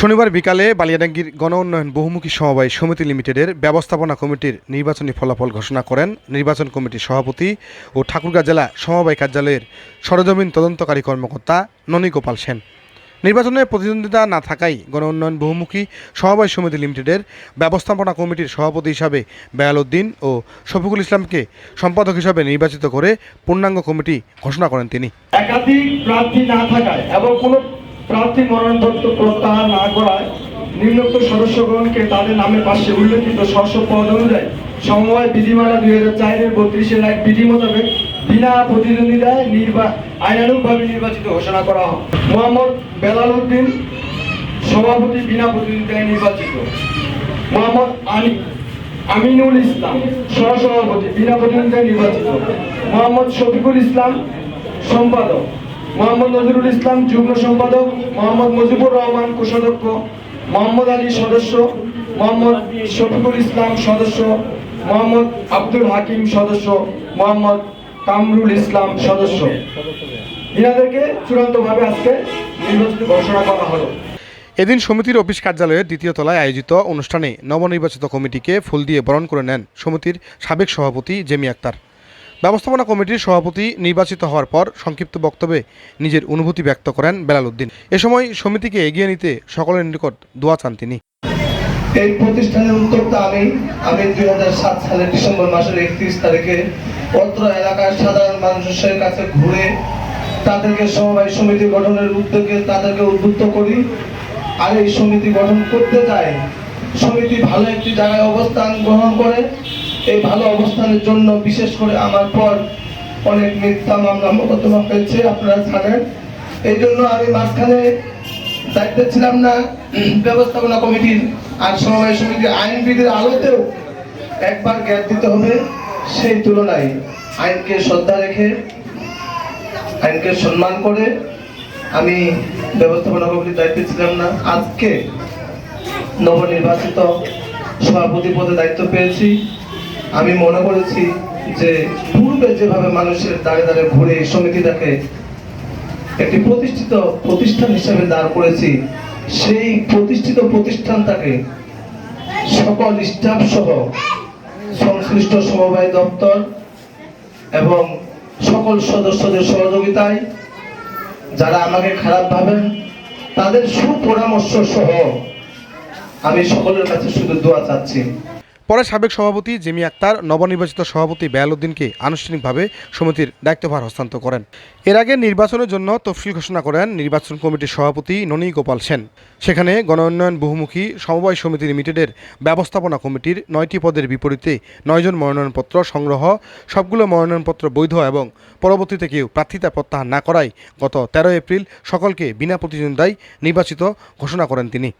শনিবার বিকালে বালিয়াডাঙ্গির গণ উন্নয়ন বহুমুখী সমবায় সমিতি লিমিটেডের ব্যবস্থাপনা কমিটির নির্বাচনী ফলাফল ঘোষণা করেন নির্বাচন কমিটির সভাপতি ও ঠাকুরগাঁ জেলা সমবায় কার্যালয়ের সরজমিন তদন্তকারী কর্মকর্তা ননী গোপাল সেন। নির্বাচনে প্রতিদ্বন্দ্বিতা না থাকায় গণ উন্নয়ন বহুমুখী সমবায় সমিতি লিমিটেডের ব্যবস্থাপনা কমিটির সভাপতি হিসাবে বেয়ালউদ্দিন ও শফিকুল ইসলামকে সম্পাদক হিসাবে নির্বাচিত করে পূর্ণাঙ্গ কমিটি ঘোষণা করেন তিনি। একাধিক প্রার্থী না থাকায় এবং কোন প্রার্থী মনোনয়নপত্র প্রত্যাহার না করায় নিম্নোক্ত সদস্যগণকে তাদের নামের পাশে উল্লেখিত স্বস্ব পদ অনুযায়ী সমবায় বিধিমালা দুই হাজার চারের বত্রিশের এক বিধি মোতাবেক বিনা প্রতিদ্বন্দ্বিতায় নির্বা, আইনানুগভাবে নির্বাচিত ঘোষণা করা হয়। মোহাম্মদ বেলাল উদ্দিন সভাপতি বিনা প্রতিদ্বন্দ্বিতায় নির্বাচিত। মোহাম্মদ আনি, আমিনুল ইসলাম সহসভাপতি বিনা প্রতিদ্বন্দ্বিতায় নির্বাচিত। মোহাম্মদ শফিকুল ইসলাম সম্পাদক। মোহাম্মদ নজরুল ইসলাম, যুগ্ম সম্পাদক, মোহাম্মদ মুজিবুর রহমান, কোষাধ্যক্ষ, মোহাম্মদ আলী সদস্য, মোহাম্মদ শফিকুল ইসলাম সদস্য, মোহাম্মদ আব্দুল হাকিম সদস্য, মোহাম্মদ কামরুল ইসলাম সদস্য। ইনাদেরকে চূড়ান্তভাবে আজকে নির্বাচিত ঘোষণা করা হলো। এদিন সমিতির অফিস কার্যালয়ের দ্বিতীয় তলায় আয়োজিত অনুষ্ঠানে নবনির্বাচিত কমিটিকে ফুল দিয়ে বরণ করে নেন সমিতির সাবেক সভাপতি জেমি আক্তার। ব্যবস্থাপনা কমিটির সভাপতি নির্বাচিত হওয়ার পর সংক্ষিপ্ত বক্তব্যে নিজের অনুভূতি ব্যক্ত করেন বেলাল উদ্দিন এ সময় সমিতিকে এগিয়ে নিতে সকলের নিকট দোয়া চান তিনি। এই প্রতিষ্ঠানের উদ্যোক্তা আমি। আমি দুই হাজার সাত সালের ডিসেম্বর মাসের একত্রিশ তারিখে অত্র এলাকার সাধারণ মানুষের কাছে ঘুরে তাদেরকে সমবায় সমিতি গঠনের উদ্যোগে তাদেরকে উদ্বুদ্ধ করি। আর এই সমিতি গঠন করতে যায় সমিতি ভালো একটি জায়গায় অবস্থান গ্রহণ করে। এই ভালো অবস্থানের জন্য, বিশেষ করে আমার পর অনেক মিথ্যা মামলা মোকদ্দমা হয়েছে, আপনারা জানেন। এই জন্য আমি মাঝখানে দায়িত্বে ছিলাম না, ব্যবস্থাপনা কমিটির আর সমবায় সমিতির আইনবিধির আলোতেও একবার গ্যাপ দিতে হবে, সেই তুলনায় আইনকে শ্রদ্ধা রেখে, আইনকে সম্মান করে আমি ব্যবস্থাপনা কমিটির দায়িত্বে ছিলাম না। আজকে নবনির্বাচিত সভাপতি পদে দায়িত্ব পেয়েছি। আমি মনে করেছি যে পূর্বে যেভাবে মানুষের দাঁড়ে দাঁড়ে ঘুরে এই সমিতিটাকে একটি প্রতিষ্ঠিত প্রতিষ্ঠান হিসেবে দাঁড় করেছি, সেই প্রতিষ্ঠিত প্রতিষ্ঠানটাকে সকল স্টাফ সহ সংশ্লিষ্ট সমবায় দপ্তর এবং সকল সদস্যদের সহযোগিতায় যারা আমাকে খারাপ ভাবেন, তাদের সুপরামর্শ সহ আমি সকলের কাছে শুধু দোয়া চাচ্ছি। পরে সাবেক সভাপতি জেমি আক্তার নবনির্বাচিত সভাপতি বেয়ালউদ্দিনকে আনুষ্ঠানিকভাবে সমিতির দায়িত্বভার হস্তান্তর করেন। এর আগে নির্বাচনের জন্য তফসিল ঘোষণা করেন নির্বাচন কমিটির সভাপতি ননী গোপাল সেন। সেখানে গণ উন্নয়ন বহুমুখী সমবায় সমিতি লিমিটেডের ব্যবস্থাপনা কমিটির নয়টি পদের বিপরীতে নয়জন মনোনয়নপত্র সংগ্রহ, সবগুলো মনোনয়নপত্র বৈধ এবং পরবর্তীতে কেউ প্রার্থিতা প্রত্যাহার না করায় গত তেরো এপ্রিল সকলকে বিনা প্রতিদ্বন্দ্বিতায় নির্বাচিত ঘোষণা করেন তিনি।